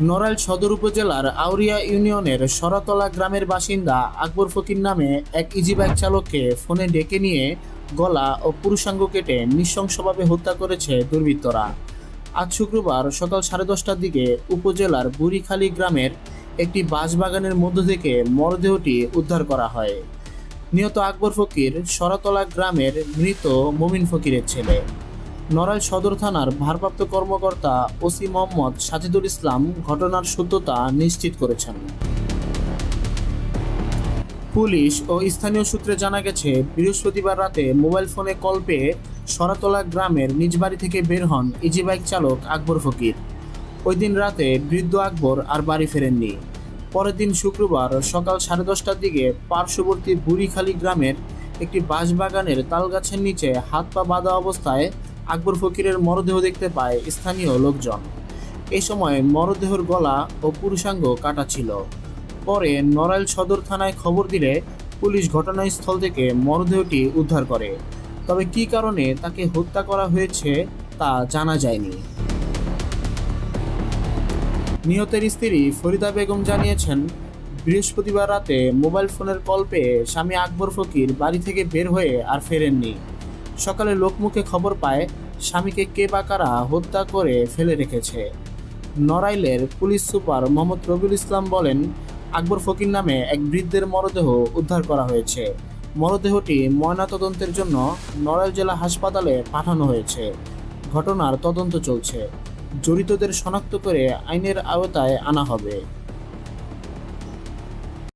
নড়াইল সদর উপজেলার আউরিয়া ইউনিয়নের সরাতলা গ্রামের বাসিন্দা আকবর ফকির নামে এক ইজি বাইক চালককে ফোনে ডেকে নিয়ে গলা ও পুরুষাঙ্গ কেটে নৃশংসভাবে হত্যা করেছে দুর্বৃত্তরা। আজ শুক্রবার সকাল সাড়ে দশটার দিকে উপজেলার বুড়িখালী গ্রামের একটি বাঁশবাগানের মধ্য থেকে মরদেহটি উদ্ধার করা হয়। নিহত আকবর ফকির সরাতলা গ্রামের মৃত মমিন ফকিরের ছেলে। নড়াইল সদর থানার ভারপ্রাপ্ত কর্মকর্তা ওসি মোহাম্মদ সাজিদুল ইসলাম ঘটনার সত্যতা নিশ্চিত করেছেন। পুলিশ ও স্থানীয় সূত্রে জানা গেছে, বৃহস্পতিবার রাতে মোবাইল ফোনে কল পেয়ে সরাতলা গ্রামের নিজ বাড়ি থেকে বের হন ইজি বাইক চালক আকবর ফকির। ওই দিন রাতে বৃদ্ধ আকবর আর বাড়ি ফেরেননি। পরের দিন শুক্রবার সকাল সাড়ে দশটার দিকে পার্শ্ববর্তী বুড়িখালী গ্রামের একটি বাঁশবাগানের তালগাছের নিচে হাত পা বাঁধা অবস্থায় আকবর ফকিরের মরদেহ দেখতে পায় স্থানীয় লোকজন। এই সময় মরদেহর গলা ও পুরুষাঙ্গ কাটা ছিল। পরে নড়াইল সদর থানায় খবর দিলে পুলিশ ঘটনাস্থল থেকে মরদেহটি উদ্ধার করে। তবে কী কারণে তাকে হত্যা করা হয়েছে তা জানা যায়নি। নিহতের স্ত্রী ফরিদা বেগম জানিয়েছেন, বৃহস্পতিবার রাতে মোবাইল ফোনের কল পেয়ে স্বামী আকবর ফকির বাড়ি থেকে বের হয়ে আর ফেরেননি। সকালে লোকমুখে খবর পায়, স্বামীকে কে বা কারা হত্যা করে ফেলে রেখেছে। নড়াইলের পুলিশ সুপার মোহাম্মদ রবিউল ইসলাম বলেন, আকবর ফকির নামে এক বৃদ্ধের মরদেহ উদ্ধার করা হয়েছে। মরদেহটি ময়নাতদন্তের জন্য নড়াইল জেলা হাসপাতালে পাঠানো হয়েছে। ঘটনার তদন্ত চলছে। জড়িতদের শনাক্ত করে আইনের আওতায় আনা হবে।